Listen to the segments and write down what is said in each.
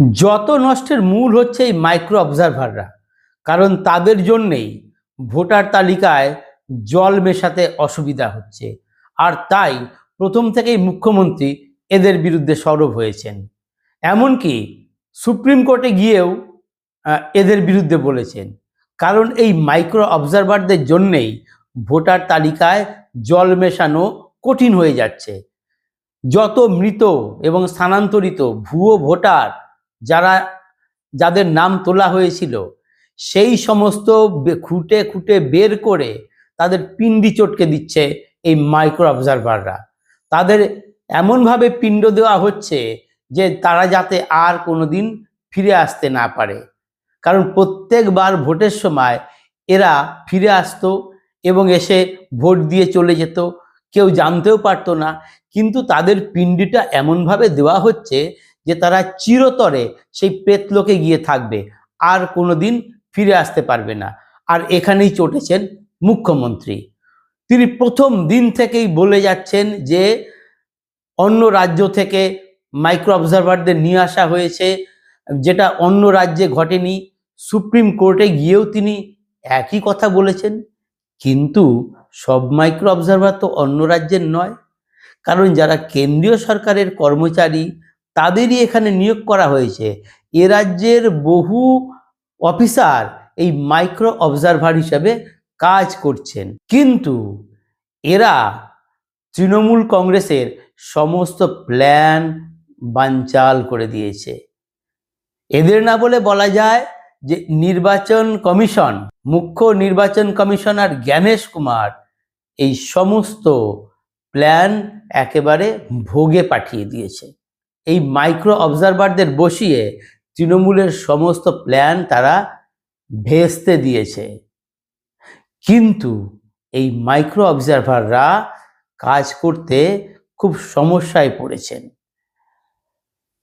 যত নষ্টের মূল হচ্ছে এই মাইক্রো অবজারভাররা কারণ তাদের জন্যেই ভোটার তালিকায় জল মেশাতে অসুবিধা হচ্ছে। আর তাই প্রথম থেকেই মুখ্যমন্ত্রী এদের বিরুদ্ধে সরব হয়েছেন। এমনকি সুপ্রিম কোর্টে গিয়েও এদের বিরুদ্ধে বলেছেন। কারণ এই মাইক্রো অবজারভারদের জন্যেই ভোটার তালিকায় জল মেশানো কঠিন হয়ে যাচ্ছে। যত মৃত এবং স্থানান্তরিত ভুয়ো ভোটার যারা, যাদের নাম তোলা হয়েছিল, সেই সমস্ত খুঁটে খুঁটে বের করে তাদের পিণ্ডি চটকে দিচ্ছে এই মাইক্রো অবজারভাররা তাদের এমনভাবে পিণ্ড দেওয়া হচ্ছে যে তারা যাতে আর কোনোদিন ফিরে আসতে না পারে। কারণ প্রত্যেকবার ভোটের সময় এরা ফিরে আসতো এবং এসে ভোট দিয়ে চলে যেত, কেউ জানতেও পারতো না। কিন্তু তাদের পিণ্ডিটা এমনভাবে দেওয়া হচ্ছে যে তারা চিরতরে সেই প্রেতলোকে গিয়ে থাকবে, আর কোনোদিন ফিরে আসতে পারবে না। আর এখানেই চটেছেন মুখ্যমন্ত্রী। তিনি প্রথম দিন থেকেই বলে যাচ্ছেন যে, অন্য রাজ্য থেকে মাইক্রো অবজারভারদের নিয়ে আসা হয়েছে, যেটা অন্য রাজ্যে ঘটেনি। সুপ্রিম কোর্টে গিয়েও তিনি একই কথা বলেছেন। কিন্তু সব মাইক্রো অবজারভার তো অন্য রাজ্যের নয়। কারণ যারা কেন্দ্রীয় সরকারের কর্মচারী তাদেরই এখানে নিয়োগ করা হয়েছে। এ রাজ্যের বহু অফিসার এই মাইক্রো অবজারভার হিসাবে কাজ করছেন। কিন্তু এরা তৃণমূল কংগ্রেসের সমস্ত প্ল্যান বানচাল করে দিয়েছে। এদের না বলে বলা যায় যে নির্বাচন কমিশন, মুখ্য নির্বাচন কমিশনার জ্ঞানেশ কুমার এই সমস্ত প্ল্যান একেবারে ভোগে পাঠিয়ে দিয়েছে। এই মাইক্রো অবজারভারদের বসিয়ে তৃণমূলের সমস্ত প্ল্যান তারা ভেস্তে দিয়েছে। কিন্তু এই মাইক্রো অবজারভাররা কাজ করতে খুব সমস্যায় পড়েছেন।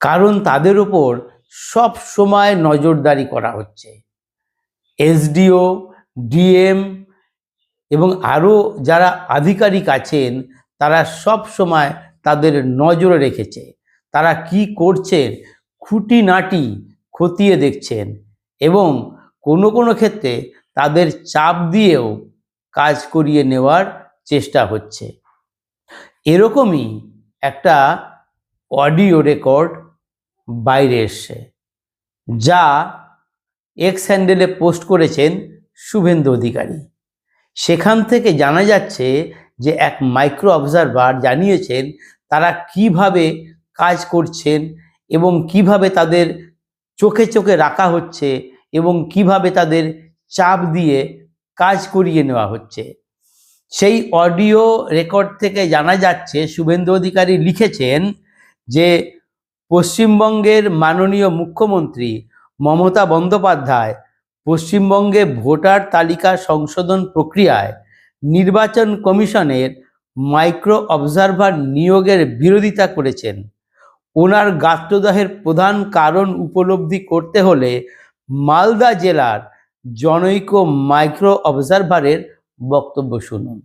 কারণ তাদের উপর সব সময় নজরদারি করা হচ্ছে। এসডিও, ডিএম এবং আরও যারা আধিকারিক আছেন, তারা সব সময় তাদের নজরে রেখেছে। তারা কি করছেন? খুঁটিনাটি খতিয়ে দেখছেন এবং কোনো কোনো ক্ষেত্রে তাদের চাপ দিয়েও কাজ করিয়ে নেওয়ার চেষ্টা হচ্ছে। এরকমই একটা অডিও রেকর্ড বাইরে এসছে, যা এক্স হ্যান্ডেলে পোস্ট করেছেন শুভেন্দু অধিকারী। সেখান থেকে জানা যাচ্ছে যে এক মাইক্রো অবজারভার জানিয়েছেন তারা কীভাবে কাজ করছেন এবং কীভাবে তাদের চোখে চোখে রাখা হচ্ছে এবং কীভাবে তাদের চাপ দিয়ে কাজ করিয়ে নেওয়া হচ্ছে। সেই অডিও রেকর্ড থেকে জানা যাচ্ছে, শুভেন্দু অধিকারী লিখেছেন যে, পশ্চিমবঙ্গের মাননীয় মুখ্যমন্ত্রী মমতা বন্দ্যোপাধ্যায় পশ্চিমবঙ্গে ভোটার তালিকা সংশোধন প্রক্রিয়ায় নির্বাচন কমিশনের মাইক্রো অবজারভার নিয়োগের বিরোধিতা করেছেন। ওনার গাত্রদাহের প্রধান কারণ উপলব্ধি করতে হলে মালদা জেলার জনৈক মাইক্রো অবজারভারের বক্তব্য শুনুন।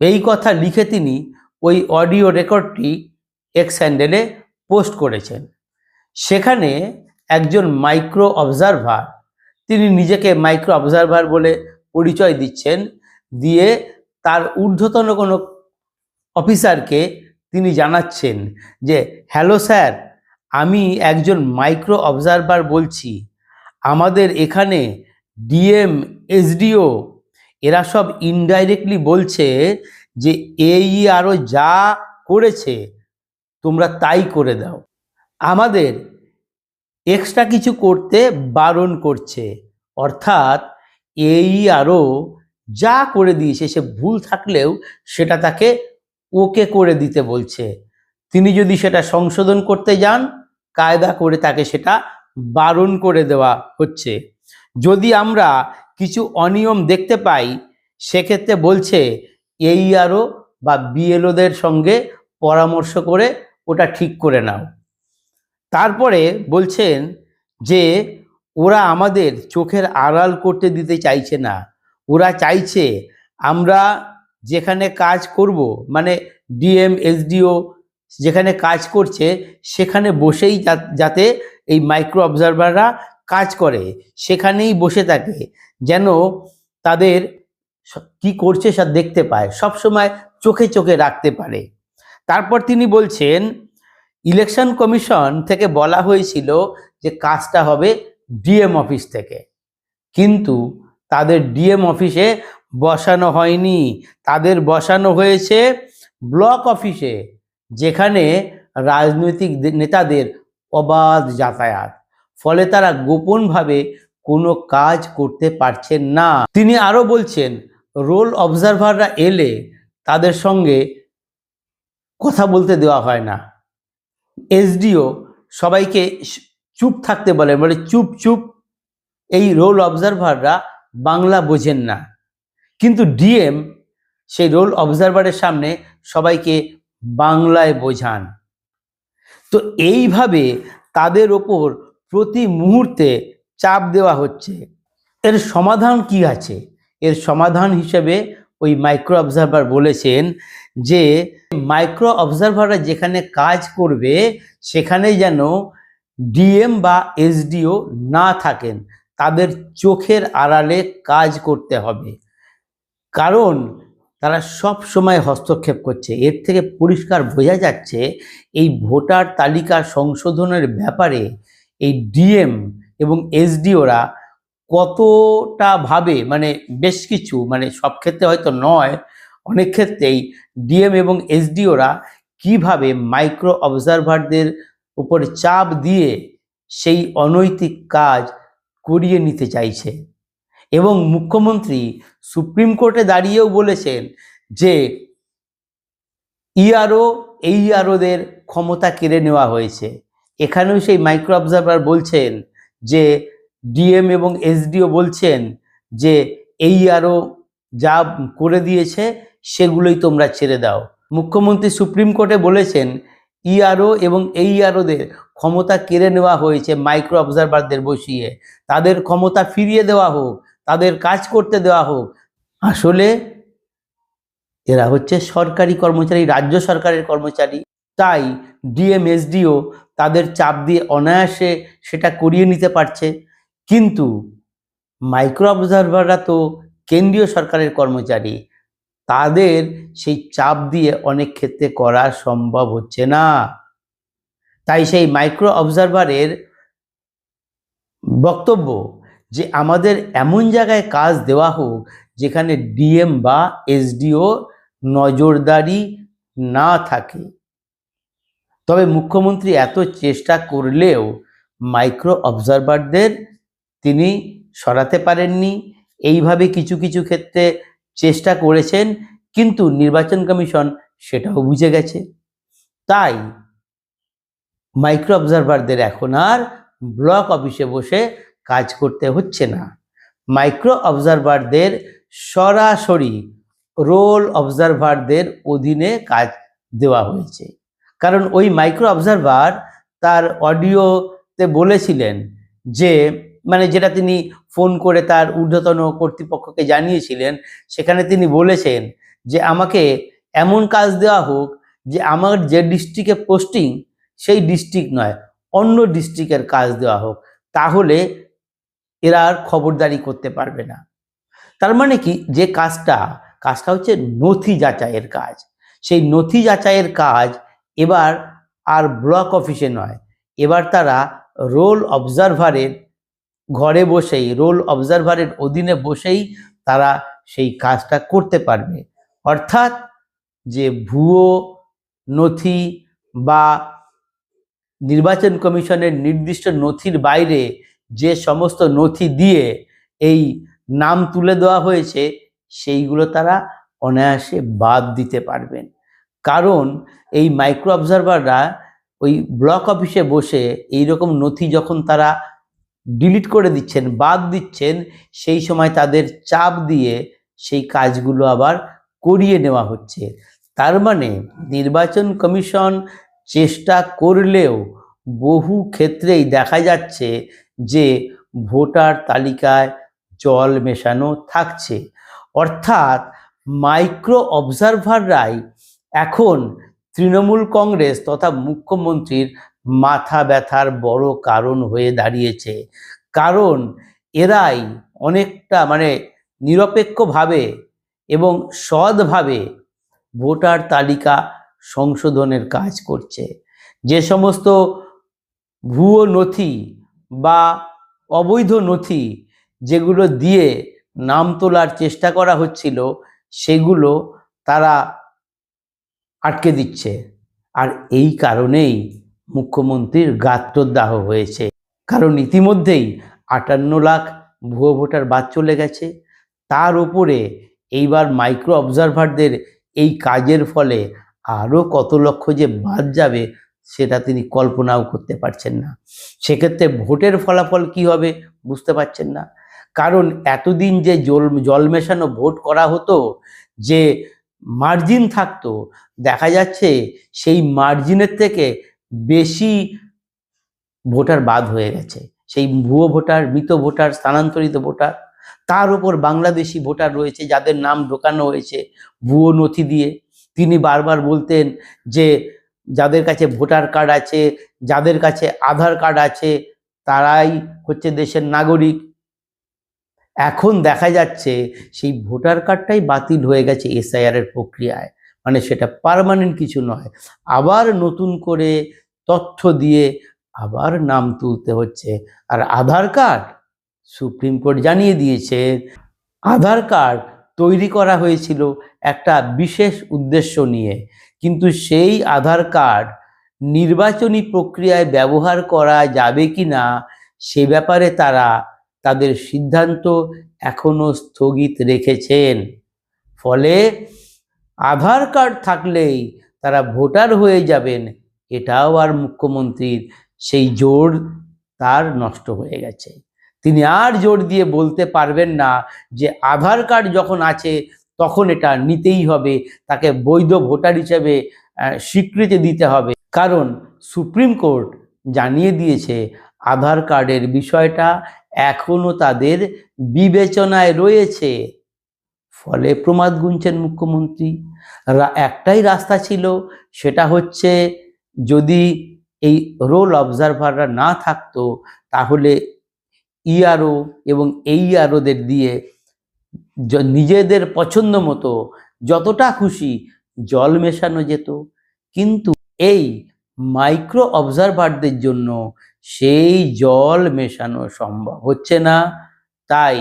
এই কথা লিখে তিনি ওই অডিও রেকর্ডটি এক্স হ্যান্ডেলে পোস্ট করেছেন। সেখানে একজন মাইক্রো অবজারভার, তিনি নিজেকে মাইক্রো অবজারভার বলে পরিচয় দিচ্ছেন, দিয়ে তার ঊর্ধ্বতন কোনো অফিসারকে তিনি জানাচ্ছেন যে, হ্যালো স্যার, আমি একজন মাইক্রো অবজারভার বলছি। আমাদের এখানে ডিএম, এসডিও, এরা সব ইনডাইরেক্টলি বলছে যে এই আরও যা করেছে, তোমরা তাই করে দাও। আমাদের এক্সট্রা কিছু করতে বারণ করছে। অর্থাৎ এই আরও যা করে দিয়েছে, সে ভুল থাকলেও সেটা তাকে ওকে করে দিতে বলছে। তিনি যদি সেটা সংশোধন করতে যান, কায়দা করে তাকে সেটা বারণ করে দেওয়া হচ্ছে। যদি আমরা কিছু অনিয়ম দেখতে পাই, সেক্ষেত্রে বলছে এই আরও বা বিএলওদের সঙ্গে পরামর্শ করে ওটা ঠিক করে নাও। তারপরে বলছেন যে, ওরা আমাদের চোখের আড়াল করতে দিতে চাইছে না। ওরা চাইছে আমরা যেখানে কাজ করব মানে ডিএম, এসডিও যেখানে কাজ করছে, সেখানে বসেই যাতে এই মাইক্রো অবজারভাররা কাজ করে। সেখানেই বসে থাকে, যেন তাদের কি করছে সব দেখতে পায়। সব সময় চোখে চোখে রাখতে পারে। তারপর তিনি বলছেন, ইলেকশন কমিশন থেকে বলা হয়েছিল যে কাজটা হবে ডিএম অফিস থেকে। কিন্তু তাদের ডিএম অফিসে বসানো হয়নি। তাদের বসানো হয়েছে ব্লক অফিসে, যেখানে রাজনৈতিক নেতাদের অবাধ যাতায়াত। ফলে তারা গোপনভাবে কোনো কাজ করতে পারছেন না। তিনি আরও বলছেন, রোল অবজারভাররা এলে তাদের সঙ্গে কথা বলতে দেওয়া হয় না। এসডিও সবাইকে চুপ থাকতে বলে বলে চুপ চুপ, এই রোল অবজারভাররা বাংলা বোঝেন না। কিন্তু ডিএম সেই রোল অবজারভারের সামনে সবাইকে বাংলায় বোঝান। তো এইভাবে তাদের ওপর প্রতি মুহূর্তে চাপ দেওয়া হচ্ছে। এর সমাধান কি আছে? এর সমাধান হিসেবে ওই মাইক্রো অবজারভার বলেছেন যে মাইক্রো অবজারভাররা যেখানে কাজ করবে সেখানে যেন ডিএম বা এসডিও না থাকেন। তাদের চোখের আড়ালে কাজ করতে হবে। কারণ তারা সব সময় হস্তক্ষেপ করছে। এর থেকে পরিষ্কার বোঝা যাচ্ছে এই ভোটার তালিকা সংশোধনের ব্যাপারে এই ডিএম এবং এসডিওরা কতটা ভাবে মানে বেশ কিছু মানে সব ক্ষেত্রে হয়তো নয়, অনেক ক্ষেত্রেই ডিএম এবং এসডিওরা কীভাবে মাইক্রো অবজারভারদের উপর চাপ দিয়ে সেই অনৈতিক কাজ করিয়ে নিতে চাইছে। এবং মুখ্যমন্ত্রী সুপ্রিম কোর্টে দাঁড়িয়েও বলেছেন যে ইআরও এই ইআরওদের ক্ষমতা কেড়ে নেওয়া হয়েছে। এখানেও সেই মাইক্রো অবজারভার বলছেন যে ডিএম এবং এসডিও বলছেন যে এই আরও যা করে দিয়েছে সেগুলোই তোমরা ছেড়ে দাও। মুখ্যমন্ত্রী সুপ্রিম কোর্টে বলেছেন ইআরও এবং এই আরওদের ক্ষমতা কেড়ে নেওয়া হয়েছে মাইক্রো অবজারভারদের বসিয়ে। তাদের ক্ষমতা ফিরিয়ে দেওয়া হোক তাদের কাজ করতে দেওয়া হোক। আসলে এরা হচ্ছে সরকারি কর্মচারী, রাজ্য সরকারের কর্মচারী। তাই ডিএমএসডিও তাদের চাপ দিয়ে অনায়াসে সেটা করিয়ে নিতে পারছে। কিন্তু মাইক্রো অবজারভাররা তো কেন্দ্রীয় সরকারের কর্মচারী, তাদের সেই চাপ দিয়ে অনেক ক্ষেত্রে করা সম্ভব হচ্ছে না। তাই সেই মাইক্রো অবজারভারের বক্তব্য যে আমাদের এমন জায়গায় কাজ দেওয়া হোক যেখানে ডিএম বা এসডিও নজরদারি না থাকে। তবে মুখ্যমন্ত্রী এত চেষ্টা করলেও মাইক্রো অবজারভারদের তিনি সরাতে পারেননি। এইভাবে কিছু কিছু ক্ষেত্রে চেষ্টা করেছেন, কিন্তু নির্বাচন কমিশন সেটাও বুঝে গেছে। তাই মাইক্রো অবজারভারদের এখন আর ব্লক অফিসে বসে কাজ করতে হচ্ছে না। মাইক্রো অবজারভারদের সরাসরি রোল অবজারভারদের অধীনে কাজ দেওয়া হয়েছে। কারণ ওই মাইক্রো অবজারভার তার অডিওতে বলেছিলেন যে মানে যেটা তিনি ফোন করে তার ঊর্ধ্বতন কর্তৃপক্ষকে জানিয়েছিলেন, সেখানে তিনি বলেছেন যে, আমাকে এমন কাজ দেওয়া হোক যে আমার যে ডিস্ট্রিক্টে পোস্টিং সেই ডিস্ট্রিক্ট নয়, অন্য ডিস্ট্রিক্টের কাজ দেওয়া হোক। তাহলে এরা আর খবরদারি করতে পারবে না। তার মানে কি? যে কাজটা কাজটা হচ্ছে নথি যাচাইয়ের কাজ। সেই নথি যাচাইয়ের কাজ এবার আর ব্লক অফিসে নয়। এবার তারা রোল অবজারভারের ঘরে বসেই, রোল অবজারভারের অধীনে বসেই তারা সেই কাজটা করতে পারবে। অর্থাৎ যে ভুয়ো নথি বা নির্বাচন কমিশনের নির্দিষ্ট নথির বাইরে যে সমস্ত নথি দিয়ে এই নাম তুলে দেওয়া হয়েছে, সেইগুলো তারা অনায়াসে বাদ দিতে পারবেন। কারণ এই মাইক্রো অবজারভাররা ওই ব্লক অফিসে বসে এই রকম নথি যখন তারা ডিলিট করে দিচ্ছেন, বাদ দিচ্ছেন, সেই সময় তাদের চাপ দিয়ে সেই কাজগুলো আবার করিয়ে নেওয়া হচ্ছে। তার মানে নির্বাচন কমিশন চেষ্টা করলেও বহু ক্ষেত্রেই দেখা যাচ্ছে যে ভোটার তালিকায় জল মেশানো থাকছে। অর্থাৎ মাইক্রো অবজারভাররাই এখন তৃণমূল কংগ্রেস তথা মুখ্যমন্ত্রীর মাথা ব্যথার বড় কারণ হয়ে দাঁড়িয়েছে। কারণ এরাই অনেকটা মানে নিরপেক্ষভাবে এবং সৎভাবে ভোটার তালিকা সংশোধনের কাজ করছে। যে সমস্ত ভুয়ো নথি বা অবৈধ নথি যেগুলো দিয়ে নাম তোলার চেষ্টা করা হচ্ছিল, সেগুলো তারা আটকে দিচ্ছে। আর এই কারণেই মুখ্যমন্ত্রীর গাত্রদাহ হয়েছে। কারণ ইতিমধ্যেই আটান্ন লাখ ভুয়ো ভোটার বাদ চলে গেছে। তার উপরে এইবার মাইক্রো অবজারভারদের এই কাজের ফলে আরও কত লক্ষ যে বাদ যাবে সেটা তিনি কল্পনাও করতে পারছেন না। সেক্ষেত্রে ভোটের ফলাফল কি হবে বুঝতে পারছেন না। কারণ এতদিন যে জল জল মেশানো ভোট করা হতো, যে মার্জিন থাকতো, দেখা যাচ্ছে সেই মার্জিনের থেকে বেশি ভোটার বাদ হয়ে গেছে। সেই ভুয়ো ভোটার, মৃত ভোটার, স্থানান্তরিত ভোটার, তার উপর বাংলাদেশি ভোটার রয়েছে, যাদের নাম ঢোকানো হয়েছে ভুয়ো নথি দিয়ে। তিনি বারবার বলতেন যে যাদের কাছে ভোটার কার্ড আছে, যাদের কাছে আধার কার্ড আছে, তারাই হচ্ছে দেশের নাগরিক। এখন দেখা যাচ্ছে সেই ভোটার কার্ডটাই বাতিল হয়ে গেছে এসআইআর এর প্রক্রিয়ায়। মানে সেটা পার্মানেন্ট কিছু নয়। আবার নতুন করে তথ্য দিয়ে আবার নাম তুলতে হচ্ছে। আর আধার কার্ড সুপ্রিম কোর্ট জানিয়ে দিয়েছে, আধার কার্ড তৈরি করা হয়েছিল একটা বিশেষ উদ্দেশ্য নিয়ে। কিন্তু সেই আধার কার্ড নির্বাচনী প্রক্রিয়ায় ব্যবহার করা যাবে কি না, সে ব্যাপারে তারা তাদের সিদ্ধান্ত এখনও স্থগিত রেখেছেন। ফলে আধার কার্ড থাকলেই তারা ভোটার হয়ে যাবেন এটাও আর মুখ্যমন্ত্রীর সেই জোর তার নষ্ট হয়ে গেছে। তিনি আর জোর দিয়ে বলতে পারবেন না যে আধার কার্ড যখন আছে তখন এটা নিতেই হবে, তাকে বৈধ ভোটার হিসেবে স্বীকৃতি দিতে হবে। কারণ সুপ্রিম কোর্ট জানিয়ে দিয়েছে, আধার কার্ডের বিষয়টা এখনও তাদের বিবেচনায় রয়েছে। ফলে প্রমাদ গুনছেন মুখ্যমন্ত্রী। একটাই রাস্তা ছিল, সেটা হচ্ছে যদি এই রোল অবজারভাররা না থাকতো, তাহলে ইআরও এবং এই আরওদের দিয়ে নিজেদের পছন্দ মতো যতটা খুশি জল মেশানো যেত। কিন্তু এই মাইক্রো অবজারভারদের জন্য সেই জল মেশানো সম্ভব হচ্ছে না। তাই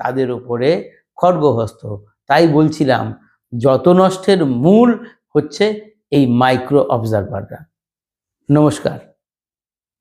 তাদের উপরে খড়গহস্ত তাই বলছিলাম, যত নষ্টের মূল হচ্ছে এই মাইক্রো অবজারভাররা নমস্কার।